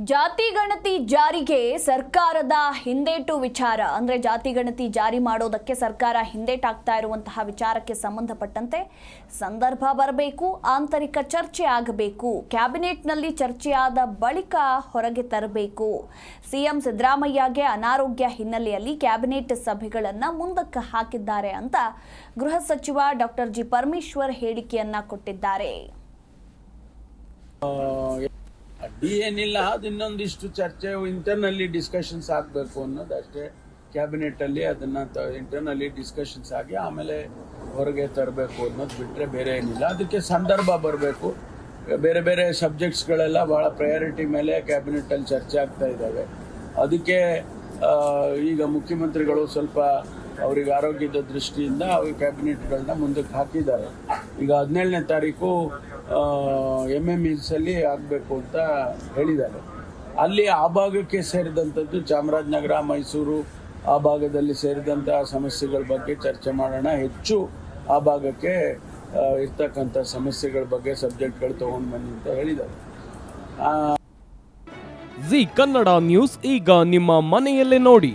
ಜಾತಿ ಗಣತಿ ಜಾರಿಗೆ ಸರ್ಕಾರದ ಹಿಂದೇಟು ವಿಚಾರ. ಅಂದ್ರೆ ಜಾತಿ ಗಣತಿ ಜಾರಿ ಮಾಡೋದಕ್ಕೆ ಸರ್ಕಾರ ಹಿಂದೇಟಾಗ್ತಾ ಇರುವಂತಹ ವಿಚಾರಕ್ಕೆ ಸಂಬಂಧಪಟ್ಟಂತೆ ಸಂದರ್ಭ ಬರಬೇಕು, ಆಂತರಿಕ ಚರ್ಚೆ ಆಗಬೇಕು. ಕ್ಯಾಬಿನೆಟ್ನಲ್ಲಿ ಚರ್ಚೆಯಾದ ಬಳಿಕ ಹೊರಗೆ ತರಬೇಕು. ಸಿಎಂ ಸಿದ್ದರಾಮಯ್ಯಗೆ ಅನಾರೋಗ್ಯ ಹಿನ್ನೆಲೆಯಲ್ಲಿ ಕ್ಯಾಬಿನೆಟ್ ಸಭೆಗಳನ್ನ ಮುಂದಕ್ಕೆ ಹಾಕಿದ್ದಾರೆ ಅಂತ ಗೃಹ ಸಚಿವ ಡಾಕ್ಟರ್ ಜಿ ಪರಮೇಶ್ವರ್ ಹೇಳಿಕೆಯನ್ನ ಕೊಟ್ಟಿದ್ದಾರೆ. ಏನಿಲ್ಲ, ಅದು ಇನ್ನೊಂದಿಷ್ಟು ಚರ್ಚೆ ಇಂಟರ್ನಲ್ಲಿ ಡಿಸ್ಕಷನ್ಸ್ ಆಗಬೇಕು ಅನ್ನೋದು ಅಷ್ಟೇ. ಕ್ಯಾಬಿನೆಟ್ ಅಲ್ಲಿ ಅದನ್ನ ಇಂಟರ್ನಲ್ಲಿ ಡಿಸ್ಕಷನ್ಸ್ ಆಗಿ ಆಮೇಲೆ ಹೊರಗೆ ತರಬೇಕು ಅನ್ನೋದು ಬಿಟ್ಟರೆ ಬೇರೆ ಏನಿಲ್ಲ. ಅದಕ್ಕೆ ಸಂದರ್ಭ ಬರಬೇಕು. ಬೇರೆ ಬೇರೆ ಸಬ್ಜೆಕ್ಟ್ಸ್ಗಳೆಲ್ಲ ಭಾಳ ಪ್ರಯಾರಿಟಿ ಮೇಲೆ ಕ್ಯಾಬಿನೆಟ್ಟಲ್ಲಿ ಚರ್ಚೆ ಆಗ್ತಾ ಇದ್ದಾವೆ ಅದಕ್ಕೆ ಈಗ ಮುಖ್ಯಮಂತ್ರಿಗಳು ಸ್ವಲ್ಪ ಅವರಿಗೆ ಆರೋಗ್ಯದ ದೃಷ್ಟಿಯಿಂದ ಅವ್ರಿಗೆ ಕ್ಯಾಬಿನೆಟ್ಗಳನ್ನ ಮುಂದಕ್ಕೆ ಹಾಕಿದ್ದಾರೆ. ಈಗ ಹದಿನೇಳನೇ ತಾರೀಕು ಎಂ ಎಂ ಇಲ್ಸಲ್ಲಿ ಆಗಬೇಕು ಅಂತ ಹೇಳಿದ್ದಾರೆ. ಅಲ್ಲಿ ಆ ಭಾಗಕ್ಕೆ ಸೇರಿದಂಥದ್ದು ಚಾಮರಾಜನಗರ, ಮೈಸೂರು, ಆ ಭಾಗದಲ್ಲಿ ಸೇರಿದಂಥ ಸಮಸ್ಯೆಗಳ ಬಗ್ಗೆ ಚರ್ಚೆ ಮಾಡೋಣ. ಹೆಚ್ಚು ಆ ಭಾಗಕ್ಕೆ ಇರ್ತಕ್ಕಂಥ ಸಮಸ್ಯೆಗಳ ಬಗ್ಗೆ ಸಬ್ಜೆಕ್ಟ್ಗಳು ತೊಗೊಂಡು ಬನ್ನಿ ಅಂತ ಹೇಳಿದ್ದಾರೆ. ಜಿ ಕನ್ನಡ ನ್ಯೂಸ್ ಈಗ ನಿಮ್ಮ ಮನೆಯಲ್ಲೇ ನೋಡಿ.